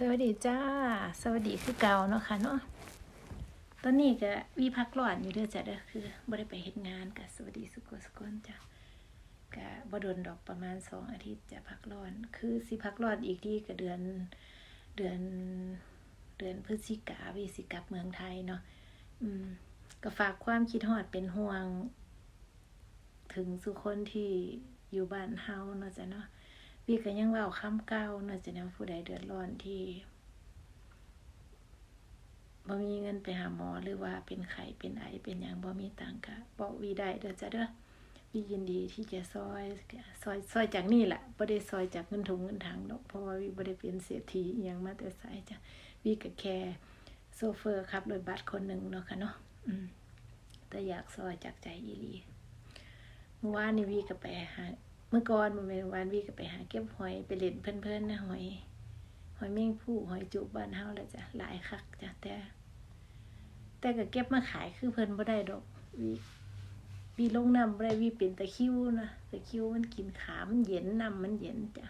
สวัสดีจ้า สวัสดีคือเก่าเนาะค่ะเนาะตอนนี้ก็มีพักร้อนอยู่เด้อจ้ะเด้อคือบ่ได้ไปเฮ็ดงานก็สวัสดีสุขสุขนจ้ะก็บ่โดนดอกประมาณสองอาทิตย์จะพักร้อน คือสิพักร้อนอีกที่ก็เดือนเดือนเดือนพฤศจิกาวิสิกลับเมืองไทยเนาะอืมก็ฝากความคิดฮอดเป็นห่วง ถึงสุคนที่อยู่บ้านเฮาเนาะจ้ะเนาะ วีก็ยังเว่าคำเก่าเนาะจะนำผู้ใดเดือดร้อนที่บ่มีเงินไปหาหมอหรือว่าเป็นไข้เป็นไอเป็นหยังบ่มีตังค์ก็บอกวีได้เด้อจ้ะเด้อวียินดีที่จะซอยซอยซอยจากนี่แหละบ่ได้ซอยจากเงินถุงเงินถังดอกเพราะว่าวีบ่ได้เป็นเศรษฐีอิหยังมาแต่ไสจ้ะวีก็แค่โซเฟอร์ขับรถบัสคนหนึ่งเนาะค่ะเนาะอืมแต่อยากซอยจากใจอีหลีเมื่อวานนี้วีก็ไปหา เมื่อก่อนมันเป็นวันวีก็ไปหาเก็บหอยไปเล่นเพื่อนๆนะหอย หอยเม่งผู้หอยจุบ้านเฮาแหละจ้ะหลายคักจ้ะแต่แต่ก็เก็บมาขายคือเพิ่นบ่ได้ดอกวีวีลงน้ำบ่ได้วีเป็นตะคิวนะตะคิวมันกินขามันเย็นน้ำมันเย็นจ้ะ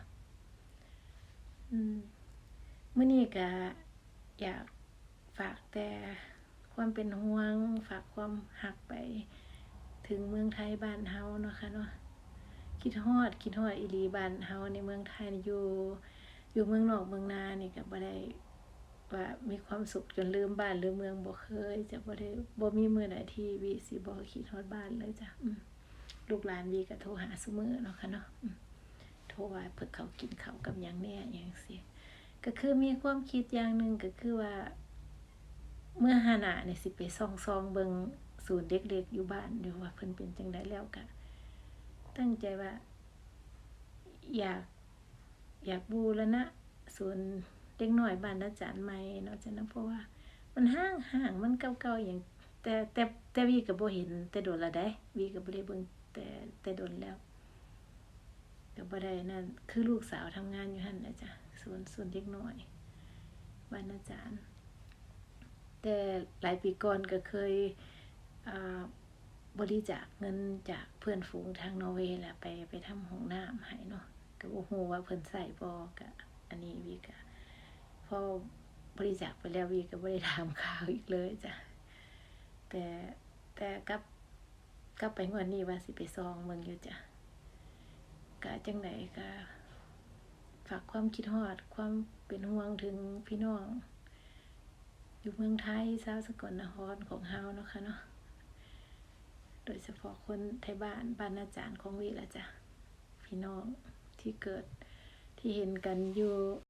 อืมมื้อนี้ก็อยากฝากแต่ความเป็นห่วงฝากความหักไป ถึงเมืองไทยบ้านเฮาเนาะค่ะเนาะ คิดฮอด คิดฮอดอีหลีบ้านเฮาในเมืองไทยนี่อยู่ อยู่เมืองนอกเมืองนานี่ก็บ่ได้ว่ามีความสุขจนลืมบ้านลืมเมืองบ่เคย จะบ่ได้บ่มีมื้อใดที่วีสิบ่คิดฮอดบ้านเลยจ้ะลูกหลานวีก็โทรหาซุมื้อเนาะค่ะเนาะโทรว่าเพิ่นเขากินข้าวกับหยังแน่หยังซี่ก็คือมีความคิดอย่างหนึ่งก็คือว่า เมื่อหาหน้านี่สิไปส่องเบิงศูนย์เด็กๆอยู่บ้านอยู่ว่าเพิ่นเป็นจังไดแล้วก็ ตั้งใจว่า อยาก อยากบูรณะส่วนเด็กหน่อยบ้านอาจารย์ใหม่เนาะจ้ะนะเพราะว่า มันห่างห่างมันเก่าๆอย่าง แต่แต่แต่วีก็บ่เห็น แต่โดนละได้วีก็บ่ได้เบิ่งแต่แต่โดนแล้วก็บ่ได้นั่นคือลูกสาวทำงานอยู่หั่นนะจ้ะส่วนส่วนเด็กน้อยบ้านอาจารย์ แต่หลายปีก่อนก็เคยอ่า บริจาคเงินจากเพื่อนฝูงทางนอร์เวย์แหละไปไปทำห้องน้ำให้เนาะก็บ่ฮู้ว่าเพิ่นใส่บ่ก็อันนี้วีก็พอบริจาคไปแล้ววีก็บ่ได้ถามข่าวอีกเลยจ้ะแต่แต่กับกับไปงวดนี้ว่าสิไปซองเมืองอยู่จ้ะก็จังไดก็ฝากความคิดฮอดความเป็นห่วงถึงพี่น้อง อยู่เมืองไทยชาวสกลนครของเฮาเนาะค่ะเนาะ โดยเฉพาะคนไทยบ้านบ้านอาจารย์ของวีละจ้ะพี่น้องที่เกิดที่เห็นกันอยู่